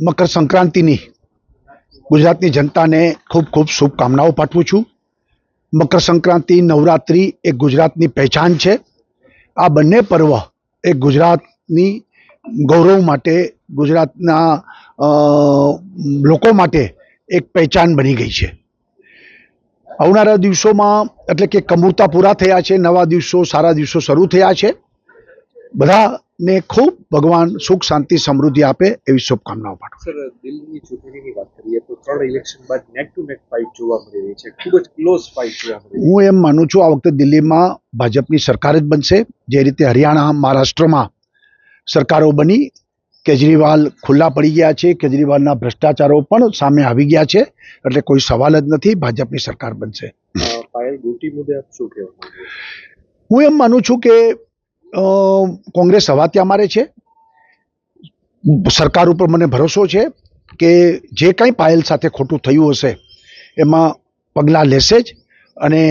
મકર સંક્રાંતિની ગુજરાતની જનતાને ખૂબ ખૂબ શુભકામનાઓ પાઠવું છું. મકર સંક્રાંતિ, નવરાત્રિ એ ગુજરાતની પહેચાન છે. આ બંને પર્વ એ ગુજરાતની ગૌરવ માટે, ગુજરાતના લોકો માટે એક પહેચાન બની ગઈ છે. આવનારા દિવસોમાં એટલે કે કમૂરતા પૂરા થયા છે, નવા દિવસો, સારા દિવસો શરૂ થયા છે. બધાને ખૂબ ભગવાન સુખ શાંતિ સમૃદ્ધિ આપે એવી શુભકામનાઓ પાઠવું સર દિલ્હીની ચૂંટણીની વાત કરીએ તો ત્રણ ઇલેક્શન બાદ નેક ટુ નેક ફાઇટ જોવા મળી રહી છે. ખૂબ જ ક્લોઝ ફાઇટ જોવા મળી હું એમ માનું છું આ વખતે દિલ્હીમાં ભાજપની સરકાર જ બનશે. જે રીતે હરિયાણા મહારાષ્ટ્રમાં સરકારો બની કેજરીવાલ ખુલ્લા પડી ગયા છે કેજરીવાલના ભ્રષ્ટાચારો પણ સામે આવી ગયા છે એટલે કોઈ સવાલ જ નથી ભાજપની સરકાર બનશે. પાયલ ગોટી મુદ્દે આપ શું કહેવા હું એમ માનું છું કે કોંગ્રેસ હવા ત્યાં મારે છે. સરકાર ઉપર મને ભરોસો છે કે જે કંઈ પાયલ સાથે ખોટું થયું હશે એમાં પગલાં લેશે જ અને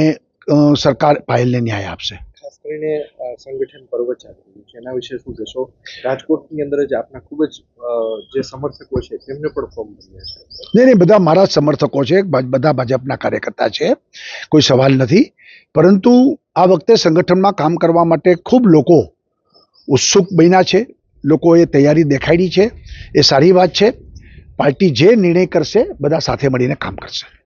સરકાર પાયલને ન્યાય આપશે. ખાસ કરીને સંગઠન પર્વ ચાલી રહ્યું છે. એના વિશે શું કહેશો? રાજકોટની અંદર જ આપના ખૂબ જ જે સમર્થકો છે તેમને પણ ફોર્મ ભર્યા છે. નહીં નહીં બધા મારા સમર્થકો છે. બધા ભાજપના કાર્યકર્તા છે. કોઈ સવાલ નથી. પરંતુ આ વખતે સંગઠનમાં કામ કરવા માટે ખૂબ લોકો ઉત્સુક બન્યા છે. લોકોએ તૈયારી દેખાડી છે. એ સારી વાત છે. પાર્ટી જે નિર્ણય કરશે, બધા સાથે મળીને કામ કરશે.